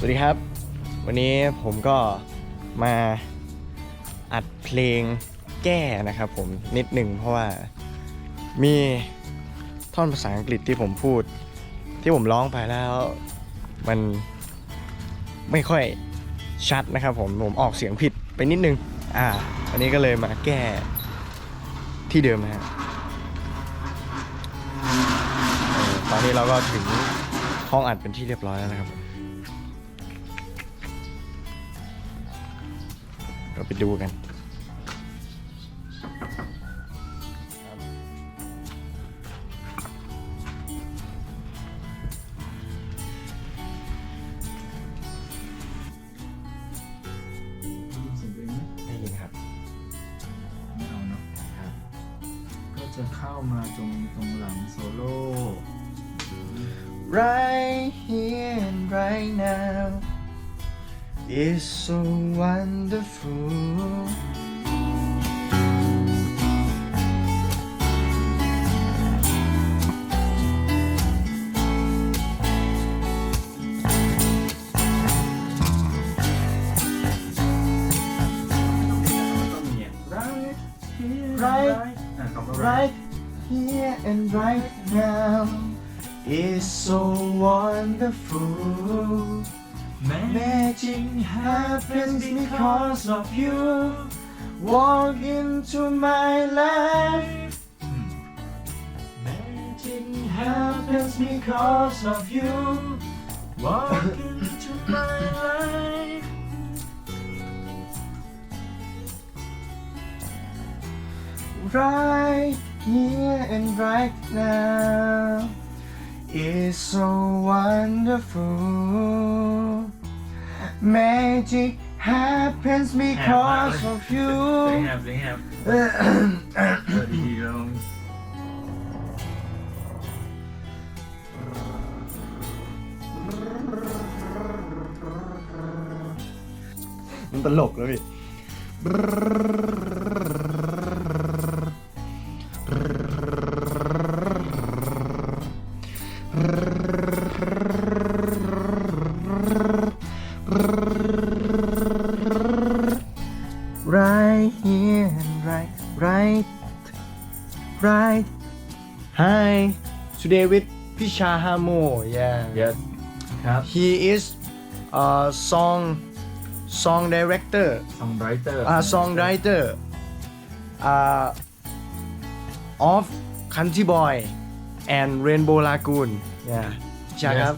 สวัสดีครับ วันนี้ผมก็มาอัดเพลงแก้นะครับผมนิดหนึ่งเพราะว่ามีท่อนภาษาอังกฤษที่ผมพูด ที่ผมร้องไปแล้วมันไม่ค่อยชัดนะครับผมผมออกเสียงผิดไปนิดนึง อ่าอันนี้ก็เลยมาแก้ที่เดิมนะฮะตอนนี้เราก็ถึงห้องอัดเป็นที่เรียบร้อยแล้วนะครับ เราไปดูกันเสียงตัวเองไหมได้ยินครับ ไม่เอาเนาะครับ ก็จะเข้ามาตรงตรงหลังโซโล่ Right here and right now is so wonderful. Right, right here and right now is so wonderful. Magic happens because of you. Walk into my life. Magic happens because of you. Walk into my life Right here and right now is so wonderful. Magic happens because of เสียง you. แหบเสียงแหบเออดีๆลอง มันตลกแล้วพี่ Here and right, right, right. Hi, today with Pisha Hamo. Yeah. yes ครับ He is a song song director, songwriter a songwriter uh, of Country Boy and Rainbow Lagoon. Yeah. ใช่ครับ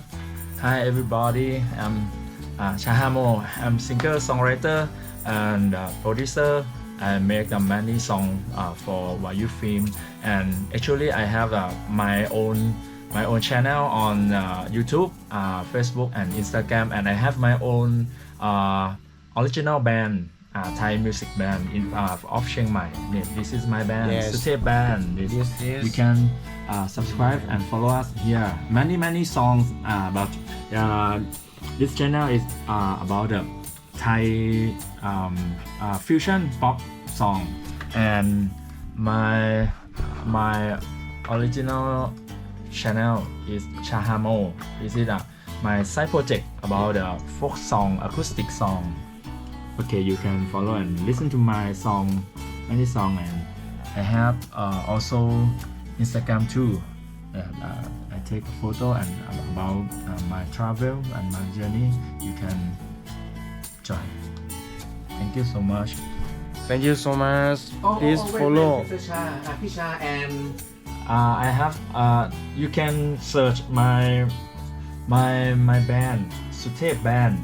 Hi everybody, I'm uh, Chahamo. I'm singer, songwriter, and uh, producer. I make many songs uh, for Wayu Film, and actually I have uh, my own my own channel on uh, YouTube, uh, Facebook, and Instagram, and I have my own uh, original band. Uh, Thai music band in uh, of Chiang Mai. This is my band, Yes. Sute Band. This, Yes, yes. You can uh, subscribe and follow us here. Many many songs uh, about uh, this channel is uh, about the Thai um, uh, fusion pop song and my my original channel is Chahamo. This is uh, my side project about the folk song, acoustic song. Okay, you can follow and listen to my song, many song, and I have uh, also Instagram too. Uh, I take a photo and about uh, my travel and my journey. You can Thank you so much. Thank you so much. Oh, Please oh, oh, follow. Wait, and uh, I have uh, you can search my my my band Sutep band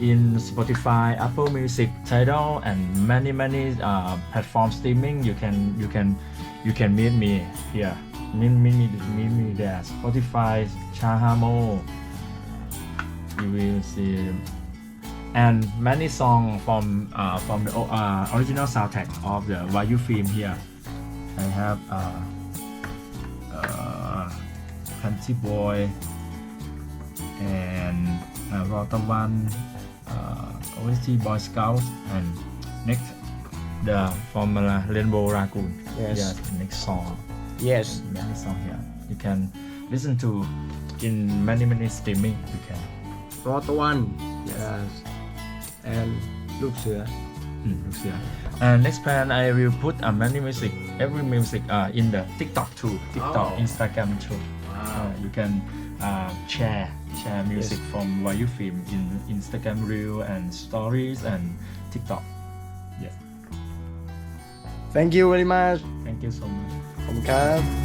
in Spotify, Apple Music, Tidal, and many many uh, platform streaming. You can you can you can meet me here. Meet meet me meet me there. Spotify, Chahamo. You will see and many songs from uh, from the uh, original soundtrack of the Wayu film here. I have uh, uh, Country Boy and uh, Rotawan, uh, OST Boy Scouts, and next the from uh, Rainbow Lagoon. Yes. yes. Next song. Yes. Many song here. You can listen to in many many streaming. You can. Rotawan. yes. yes and ลูกเสือ Mm, looks yeah. And next plan, I will put uh, many music, every music uh, in the TikTok too, TikTok, Oh. Instagram too. Uh, you can uh, share share music from Vayu Film in Instagram Reel and Stories and TikTok. Yeah. thank you very much Thank you so much. ขอบคุณครับ